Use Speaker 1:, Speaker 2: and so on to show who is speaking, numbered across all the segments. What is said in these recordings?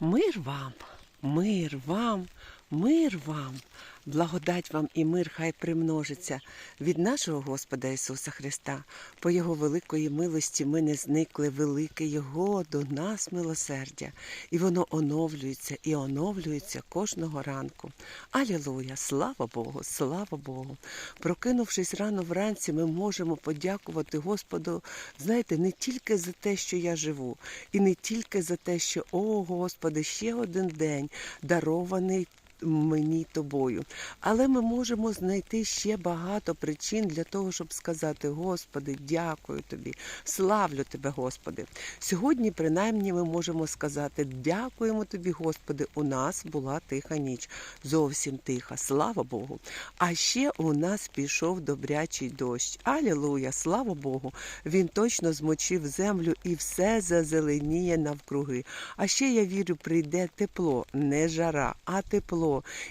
Speaker 1: Мир вам, мир вам, мир вам, благодать вам і мир хай примножиться від нашого Господа Ісуса Христа. По Його великої милості ми не зникли, велике Його до нас милосердя, і воно оновлюється і оновлюється кожного ранку. Алілуя! Слава Богу! Слава Богу! Прокинувшись рано вранці, ми можемо подякувати Господу, знаєте, не тільки за те, що я живу, і не тільки за те, що, о Господи, ще один день дарований. Мені тобою, але ми можемо знайти ще багато причин для того, щоб сказати: Господи, дякую тобі, славлю тебе, Господи. Сьогодні, принаймні, ми можемо сказати: дякуємо тобі, Господи. У нас була тиха ніч, зовсім тиха, слава Богу. А ще у нас пішов добрячий дощ. Алілуя, слава Богу! Він точно змочив землю і все зазеленіє навкруги. А ще я вірю, прийде тепло, не жара, а тепло,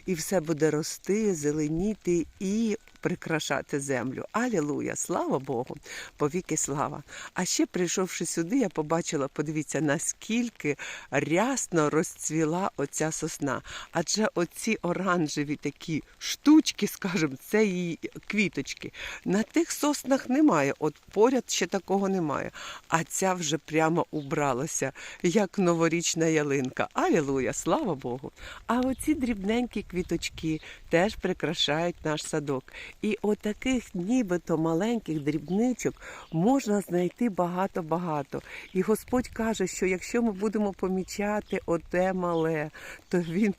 Speaker 1: і все буде рости, зеленіти і прикрашати землю. Алілуя, слава Богу, повіки слава. А ще прийшовши сюди, я побачила, подивіться, наскільки рясно розцвіла оця сосна. Адже оці оранжеві такі штучки, скажімо, це її квіточки. На тих соснах немає, от поряд ще такого немає. А ця вже прямо убралася, як новорічна ялинка. Алілуя, слава Богу. А оці дрібненькі квіточки теж прикрашають наш садок. І отаких нібито маленьких дрібничок можна знайти багато-багато. І Господь каже, що якщо ми будемо помічати оте мале, то він,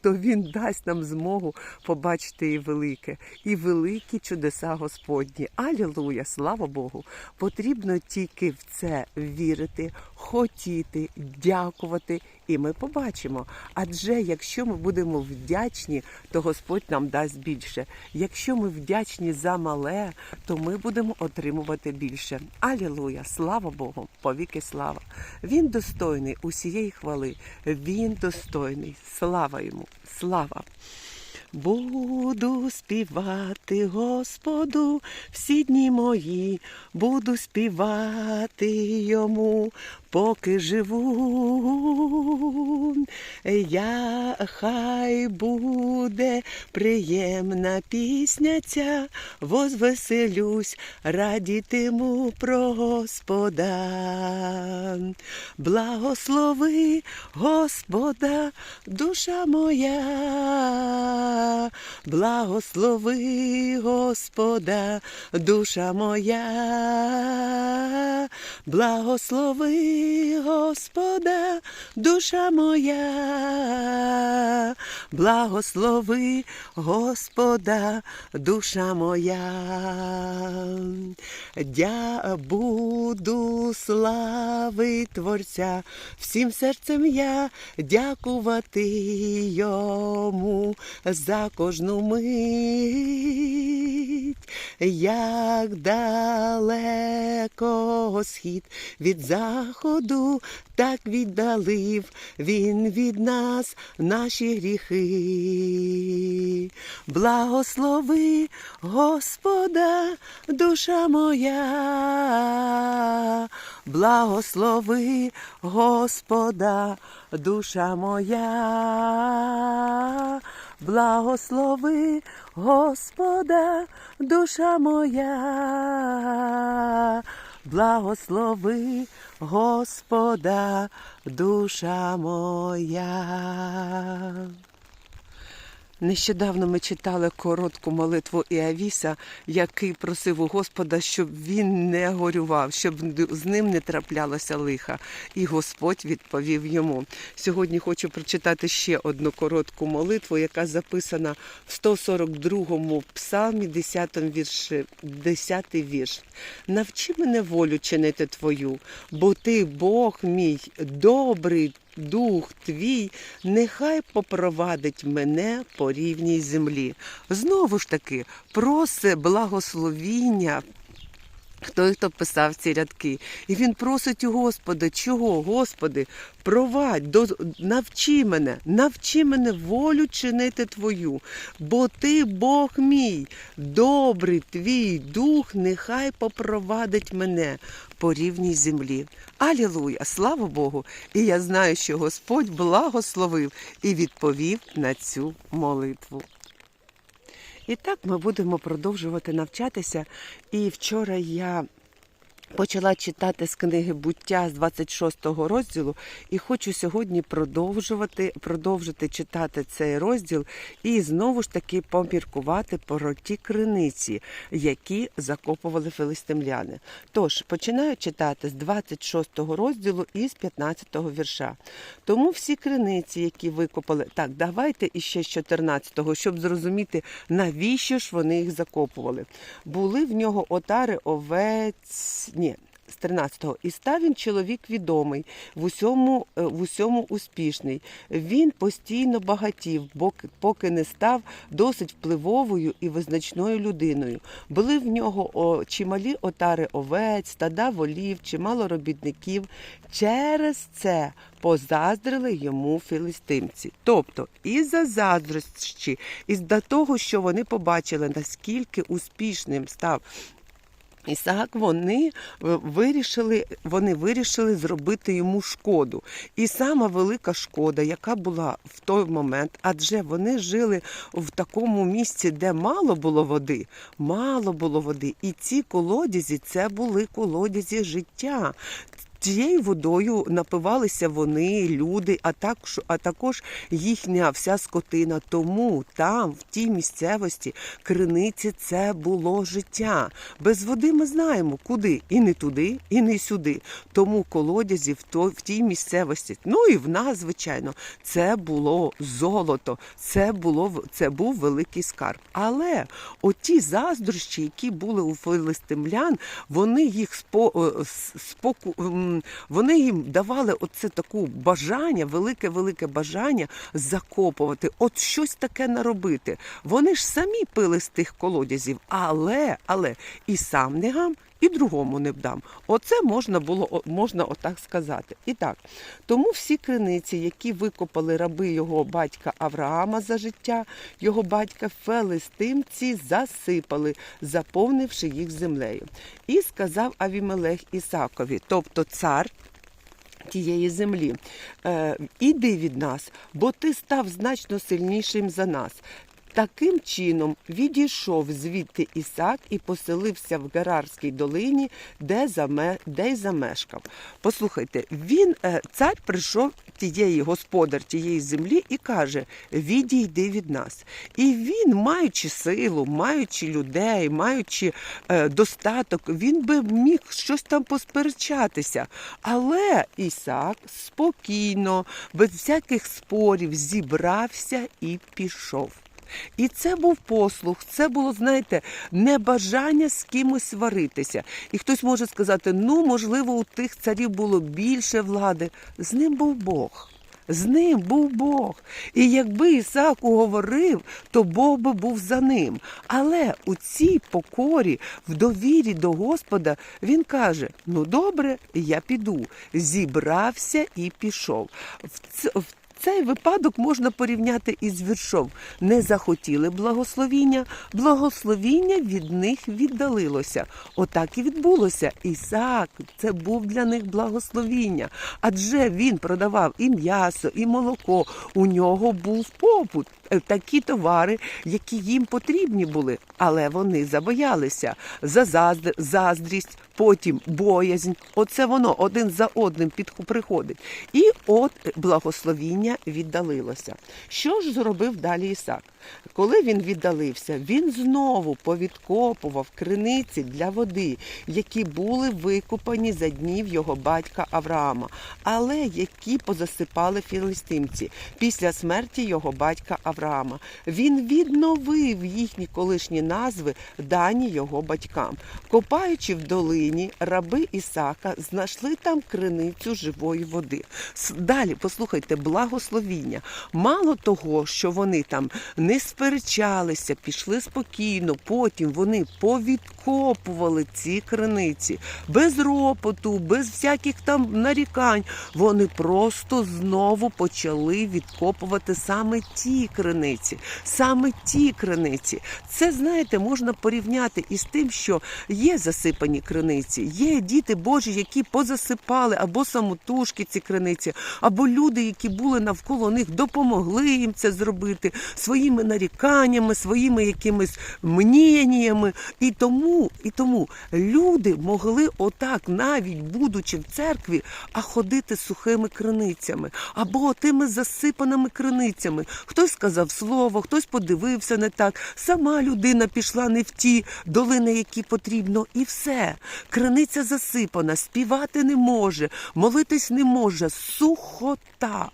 Speaker 1: то він дасть нам змогу побачити і велике, і великі чудеса Господні. Алілуя, слава Богу! Потрібно тільки в це вірити, хотіти, дякувати, і ми побачимо. Адже якщо ми будемо вдячні, то Господь нам дасть більше. Якщо ми вдячні за мале, то ми будемо отримувати більше. Алілуя! Слава Богу! Повіки слава! Він достойний усієї хвали. Він достойний. Слава йому! Слава! Буду співати Господу всі дні мої, буду співати йому, поки живу. Я хай буде приємна пісня ця, возвеселюсь, радітиму про Господа. Благослови Господа, душа моя, благослови Господа, душа моя, благослови Господа, душа моя, благослови Господа, душа моя. Я буду слави Творця, всім серцем я дякувати йому за кожну мить, як далеко схід від заходу, так віддалив він від нас наші гріхи. Благослови Господа, душа моя, благослови Господа, душа моя, благослови Господа, душа моя, благослови Господа, душа моя. Нещодавно ми читали коротку молитву Іавіса, який просив у Господа, щоб він не горював, щоб з ним не траплялося лиха. І Господь відповів йому. Сьогодні хочу прочитати ще одну коротку молитву, яка записана в 142-му псалмі, 10 вірші, 10 вірш. Навчи мене волю чинити твою, бо ти Бог мій, добрий. Дух твій нехай попровадить мене по рівній землі. Знову ж таки, проси благословіння Хто хто писав ці рядки. І він просить у Господа, чого? Господи, провадь, до, навчи мене, навчи мене волю чинити Твою, бо Ти Бог мій, добрий твій дух, нехай попровадить мене по рівній землі. Алілуя! Слава Богу! І я знаю, що Господь благословив і відповів на цю молитву. І так ми будемо продовжувати навчатися. І вчора я почала читати з книги буття з 26 розділу, і хочу сьогодні продовжувати, продовжити читати цей розділ і знову ж таки поміркувати про ті криниці, які закопували филистимляни. Тож починаю читати з 26 го розділу і з 15 вірша. Тому всі криниці, які викопали, так, давайте іще з 14-го, щоб зрозуміти, навіщо ж вони їх закопували. Були в нього отари овець. Ні. З 13-го. І став він чоловік відомий, в усьому, е, в усьому успішний. Він постійно багатів, поки не став досить впливовою і визначною людиною. Були в нього чималі отари овець, стада волів, чимало робітників. Через це позаздрили йому філістимці. Тобто, із-за заздрощі, із-за того, що вони побачили, наскільки успішним став Ісаак, вони е, вирішили, вони вирішили зробити йому шкоду. І сама велика шкода, яка була в той момент, адже вони жили в такому місці, де мало було води, мало було води. І ці колодязі це були колодязі життя. Тією водою напивалися вони, люди, а також, а також їхня вся скотина. Тому там, в тій місцевості, криниці це було життя. Без води ми знаємо, куди і не туди, і не сюди. Тому колодязі в, то, в тій місцевості, ну і в нас, звичайно, це було золото, це було це був великий скарб. Але оті заздрощі, які були у филистимлян, вони їх спо, е, вони їм давали оце таку бажання, велике, велике бажання закопувати, от щось таке наробити. Вони ж самі пили з тих колодязів, але, але і сам не гам. І другому не вдам. Оце можна було можна отак сказати. І так, тому всі криниці, які викопали раби його батька Авраама за життя, його батька Фелистимці засипали, заповнивши їх землею. І сказав Авімелех Ісакові, тобто цар тієї землі. Е, Іди від нас, бо ти став значно сильнішим за нас. Таким чином відійшов звідти Ісак і поселився в Герарській долині, де, заме, де й замешкав. Послухайте, він, е, цар прийшов тієї господар тієї землі і каже: Відійди від нас. І він, маючи силу, маючи людей, маючи е, достаток, він би міг щось там посперечатися. Але Ісак спокійно, без всяких спорів, зібрався і пішов. І це був послух, це було, знаєте, небажання з кимось сваритися. І хтось може сказати: ну, можливо, у тих царів було більше влади. З ним був Бог. З ним був Бог. І якби Ісак уговорив, то Бог би був за ним. Але у цій покорі, в довірі до Господа, він каже: Ну добре, я піду. Зібрався і пішов. В цей випадок можна порівняти із віршом. Не захотіли благословіння, благословіння від них віддалилося. Отак і відбулося. Ісаак це був для них благословіння, адже він продавав і м'ясо, і молоко. У нього був попут. е, Такі товари, які їм потрібні були, але вони забоялися за зазд- заздрість, потім боязнь. Оце воно один за одним під приходить. І от благословіння віддалилося. Що ж зробив далі Ісак? Коли він віддалився, він знову повідкопував криниці для води, які були викопані за днів його батька Авраама, але які позасипали філістимці після смерті його батька Авраама. Він відновив їхні колишні назви, дані його батькам. Копаючи в долині, раби Ісака знайшли там криницю живої води. Далі, послухайте, благословіння. Мало того, що вони там не сперечалися, пішли спокійно, потім вони повідкопували ці криниці без ропоту, без всяких там нарікань. Вони просто знову почали відкопувати саме ті криниці, саме ті криниці. Це знаєте, можна порівняти із тим, що є засипані криниці, є діти Божі, які позасипали або самотужки ці криниці, або люди, які були навколо них, допомогли їм це зробити своїми наріканнями, своїми якимись мненнями. І тому, і тому люди могли отак, навіть будучи в церкві, а ходити сухими криницями або тими засипаними криницями. Хтось сказав слово, хтось подивився не так. Сама людина пішла не в ті долини, які потрібно, і все. Криниця засипана, співати не може, молитись не може, сухота.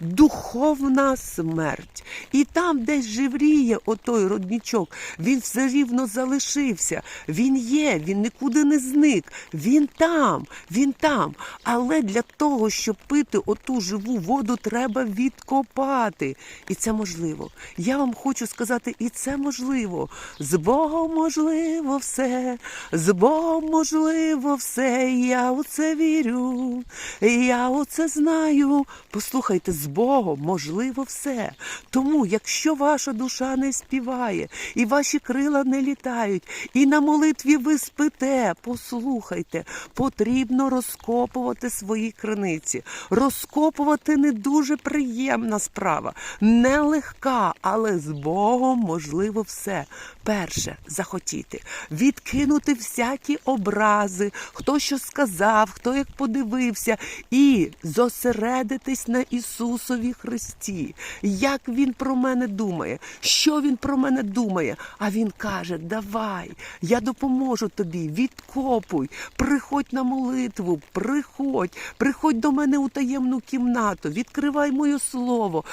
Speaker 1: Духовна смерть. І там, десь живріє отой роднічок, він все рівно залишився. Він є, він нікуди не зник. Він там, він там. Але для того, щоб пити оту живу воду, треба відкопати. І це можливо. Я вам хочу сказати, і це можливо. З Богом можливо все, з Богом можливо все. Я у це вірю, я у це знаю. Послухайте, з Богом можливо все. Тому, якщо ваша душа не співає, і ваші крила не літають, і на молитві ви спите, послухайте, потрібно розкопувати свої криниці. Розкопувати не дуже приємна справа, нелегка, але з Богом можливо все. Перше захотіти, відкинути всякі образи, хто що сказав, хто як подивився, і зосередитись на Ісусові Христі. Як Він про мене думає, що Він про мене думає. А Він каже: Давай, я допоможу тобі, відкопуй, приходь на молитву, приходь, приходь до мене у таємну кімнату, відкривай моє слово,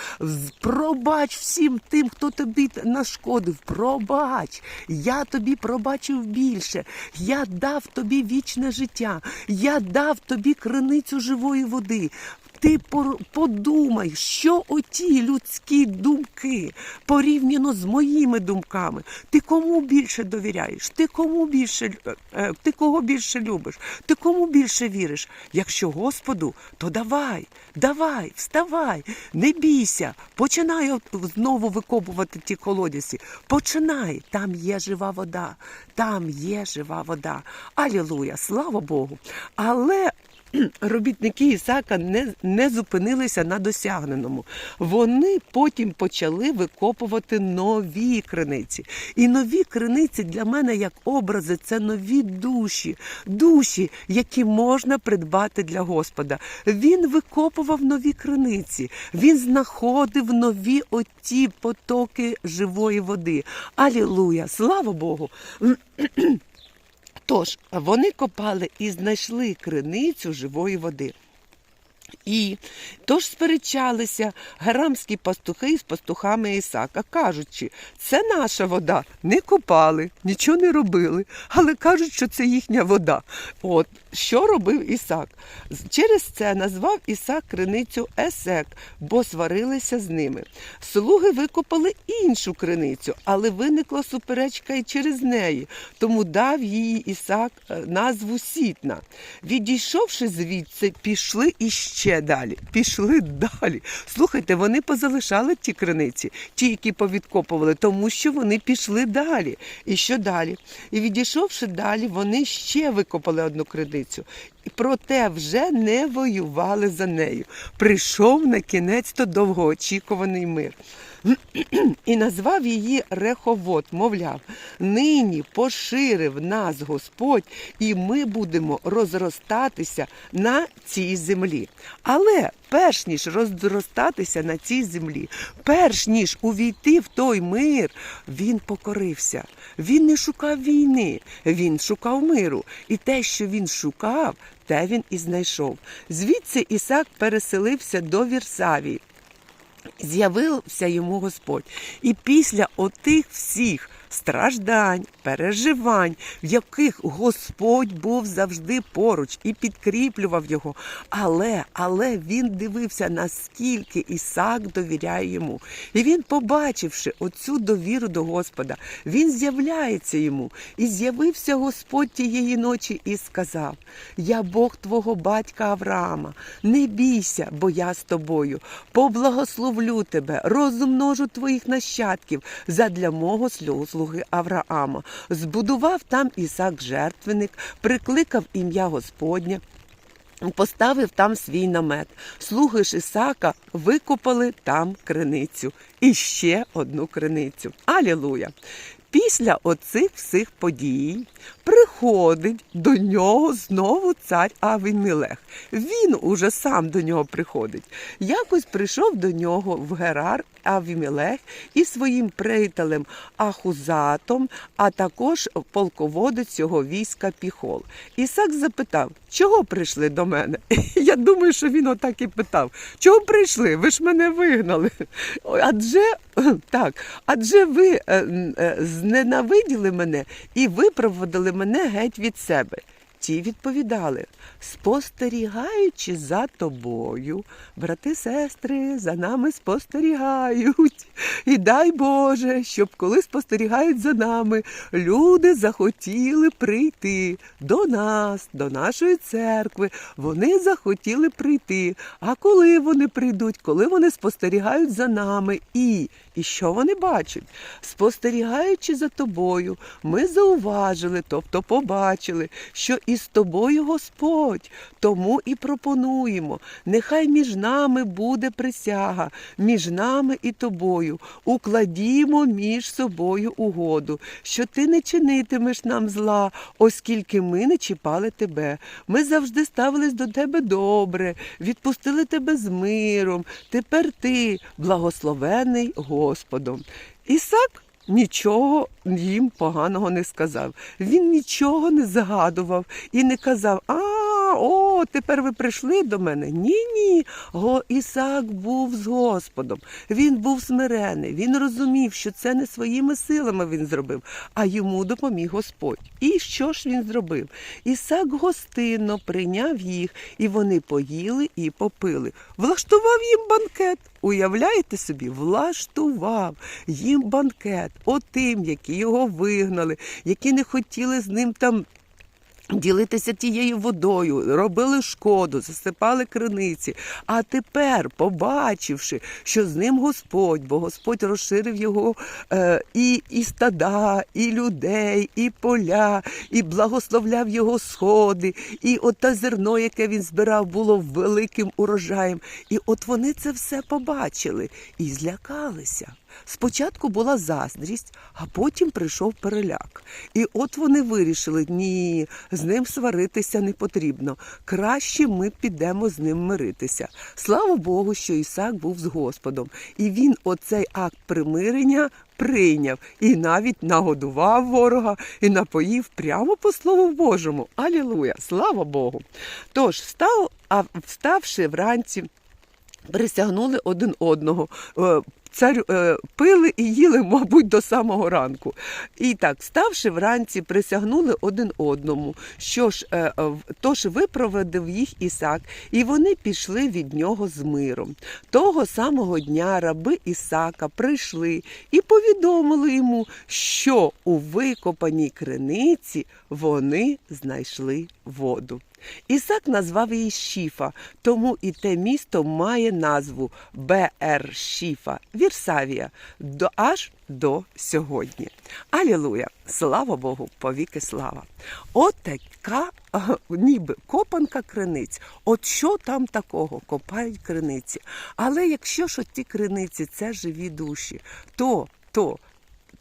Speaker 1: пробач всім тим, хто тобі нашкодив. Пробач, я тобі пробачив більше. Я дав тобі вічне життя, я дав тобі криницю живої води. Ти подумай, що оті людські думки порівняно з моїми думками. Ти кому більше довіряєш? Ти кому більше е, е, ти кого більше любиш? Ти кому більше віриш? Якщо Господу, то давай, давай, вставай, не бійся, починай знову викопувати ті колодязі. Починай, там є жива вода, там є жива вода. Алілуя, слава Богу. Але робітники Ісака не, не зупинилися на досягненому. Вони потім почали викопувати нові криниці. І нові криниці для мене як образи це нові душі, душі, які можна придбати для Господа. Він викопував нові криниці, він знаходив нові оті потоки живої води. Алілуя! Слава Богу! Тож вони копали і знайшли криницю живої води. І тож сперечалися герамські пастухи з пастухами Ісака, кажучи, це наша вода. Не копали, нічого не робили, але кажуть, що це їхня вода. От що робив Ісак? Через це назвав Ісак криницю Есек, бо сварилися з ними. Слуги викопали іншу криницю, але виникла суперечка і через неї, тому дав їй Ісак е, назву Сітна. Відійшовши звідси, пішли іще далі. Пішли далі. Слухайте, вони позалишали ті криниці, ті, які повідкопували, тому що вони пішли далі. І що далі? І відійшовши далі, вони ще викопали одну криницю. Проте вже не воювали за нею. Прийшов на кінець то довгоочікуваний мир. І назвав її Реховод, мовляв, нині поширив нас Господь, і ми будемо розростатися на цій землі. Але перш ніж розростатися на цій землі, перш ніж увійти в той мир, він покорився. Він не шукав війни, він шукав миру. І те, що він шукав, те він і знайшов. Звідси Ісак переселився до Вірсавії з'явився йому Господь. І після отих всіх страждань, переживань, в яких Господь був завжди поруч і підкріплював його. Але, але він дивився, наскільки Ісак довіряє йому. І він, побачивши оцю довіру до Господа, він з'являється йому. І з'явився Господь тієї ночі і сказав: Я Бог твого батька Авраама, не бійся, бо я з тобою. Поблагословлю тебе, розмножу твоїх нащадків задля мого слуги Авраама. Збудував там Ісак жертвенник, прикликав ім'я Господнє. Поставив там свій намет. Слуги ж Ісака викопали там криницю. І ще одну криницю. Алілуя! Після оцих всіх подій приходить до нього знову цар Авімелех. Він уже сам до нього приходить. Якось прийшов до нього в Герар Авімелех із своїм приятелем Ахузатом, а також полководець його війська Піхол. Ісак запитав, чого прийшли до мене? Я думаю, що він отак і питав: чого прийшли? Ви ж мене вигнали. Адже так, адже ви е, е, зненавиділи мене і випроводили мене геть від себе. Ті відповідали, спостерігаючи за тобою, брати, сестри, за нами спостерігають. І дай Боже, щоб коли спостерігають за нами, люди захотіли прийти до нас, до нашої церкви. Вони захотіли прийти. А коли вони прийдуть, коли вони спостерігають за нами і. І що вони бачать? Спостерігаючи за тобою, ми зауважили, тобто побачили, що із тобою Господь. Тому і пропонуємо. Нехай між нами буде присяга, між нами і тобою. Укладімо між собою угоду, що ти не чинитимеш нам зла, оскільки ми не чіпали тебе. Ми завжди ставились до тебе добре, відпустили тебе з миром. Тепер ти благословений Господом. Ісак нічого їм поганого не сказав. Він нічого не загадував і не казав, а, о, тепер ви прийшли до мене. Ні, ні. Го Ісак був з Господом. Він був смирений. Він розумів, що це не своїми силами він зробив, а йому допоміг Господь. І що ж він зробив? Ісак гостинно прийняв їх, і вони поїли і попили. Влаштував їм банкет. Уявляєте собі, влаштував їм банкет отим, які його вигнали, які не хотіли з ним там. Ділитися тією водою, робили шкоду, засипали криниці. А тепер, побачивши, що з ним Господь, бо Господь розширив його е, і, і стада, і людей, і поля, і благословляв його сходи, і от те зерно, яке він збирав, було великим урожаєм. І от вони це все побачили і злякалися. Спочатку була заздрість, а потім прийшов переляк. І от вони вирішили: ні, з ним сваритися не потрібно. Краще ми підемо з ним миритися. Слава Богу, що Ісак був з Господом, і він оцей акт примирення прийняв і навіть нагодував ворога і напоїв прямо по Слову Божому. Алілуя! Слава Богу! Тож, встав, а вставши вранці. Присягнули один одного. Царю е, пили і їли, мабуть, до самого ранку. І так, ставши вранці, присягнули один одному. Що ж, е, е, тож випроводив їх Ісак, і вони пішли від нього з миром. Того самого дня раби Ісака прийшли і повідомили йому, що у викопаній криниці вони знайшли воду. Ісак назвав її Шіфа, тому і те місто має назву Бер Шіфа, Вірсавія, до, аж до сьогодні. Алілуя! Слава Богу, повіки слава! От така ніби копанка криниць. От що там такого? Копають криниці. Але якщо ж ті криниці це живі душі, то, то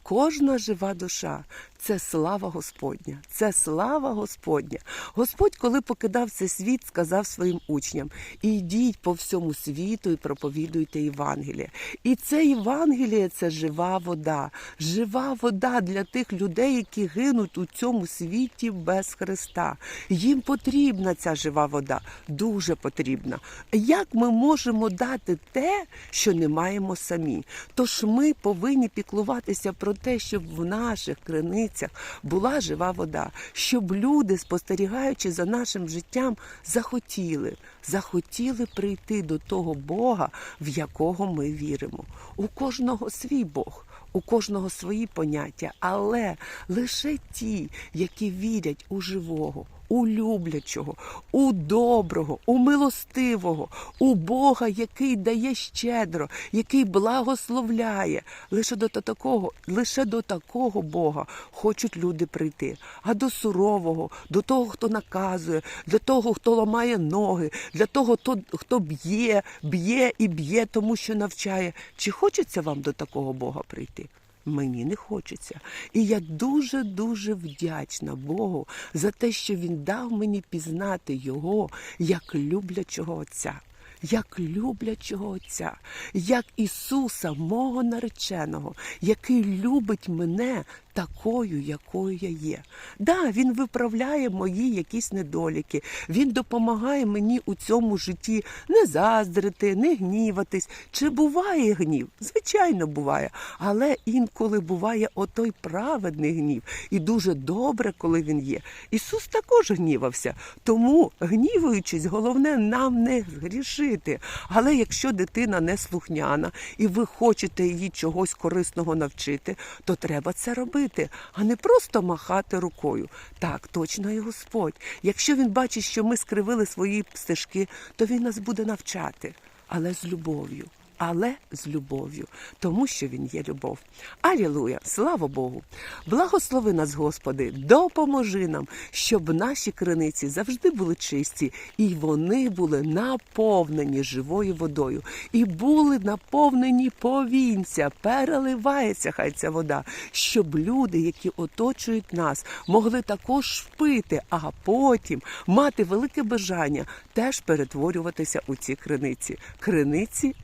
Speaker 1: Кожна жива душа це слава Господня. Це слава Господня. Господь, коли покидав цей світ, сказав своїм учням: ідіть по всьому світу і проповідуйте Євангеліє. І це Євангеліє це жива вода, жива вода для тих людей, які гинуть у цьому світі без Христа. Їм потрібна ця жива вода, дуже потрібна. Як ми можемо дати те, що не маємо самі? Тож ми повинні піклуватися про те, щоб в наших криницях була жива вода, щоб люди, спостерігаючи за нашим життям, захотіли, захотіли прийти до того Бога, в якого ми віримо. У кожного свій Бог. У кожного свої поняття, але лише ті, які вірять у живого, у люблячого, у доброго, у милостивого, у Бога, який дає щедро, який благословляє. Лише до такого, лише до такого Бога хочуть люди прийти. А до сурового, до того, хто наказує, для того, хто ламає ноги, для того, хто б'є, б'є і б'є, тому що навчає. Чи хочеться вам до такого Бога прийти? Мені не хочеться. І я дуже дуже вдячна Богу за те, що Він дав мені пізнати Його як люблячого Отця. Як люблячого Отця, як Ісуса, мого нареченого, який любить мене такою, якою я є. Да, Він виправляє мої якісь недоліки, Він допомагає мені у цьому житті не заздрити, не гніватись. Чи буває гнів? Звичайно, буває. Але інколи буває отой праведний гнів. І дуже добре, коли він є. Ісус також гнівався. Тому, гнівуючись, головне нам не грішити. Але якщо дитина не слухняна і ви хочете її чогось корисного навчити, то треба це робити, а не просто махати рукою. Так, точно і Господь. Якщо він бачить, що ми скривили свої стежки, то він нас буде навчати, але з любов'ю. Але з любов'ю, тому що він є любов. Алілуя! Слава Богу! Благослови нас, Господи, допоможи нам, щоб наші криниці завжди були чисті, і вони були наповнені живою водою, і були наповнені повінця, переливається хай ця вода, щоб люди, які оточують нас, могли також впити, а потім мати велике бажання теж перетворюватися у ці криниці, криниці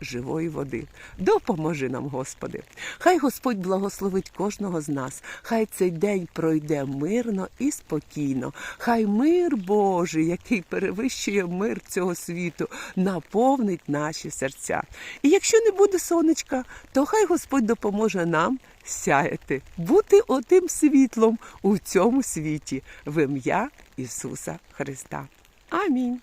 Speaker 1: живої води. Допоможи нам, Господи. Хай Господь благословить кожного з нас. Хай цей день пройде мирно і спокійно. Хай мир Божий, який перевищує мир цього світу, наповнить наші серця. І якщо не буде сонечка, то хай Господь допоможе нам сяяти, бути отим світлом у цьому світі в ім'я Ісуса Христа. Амінь.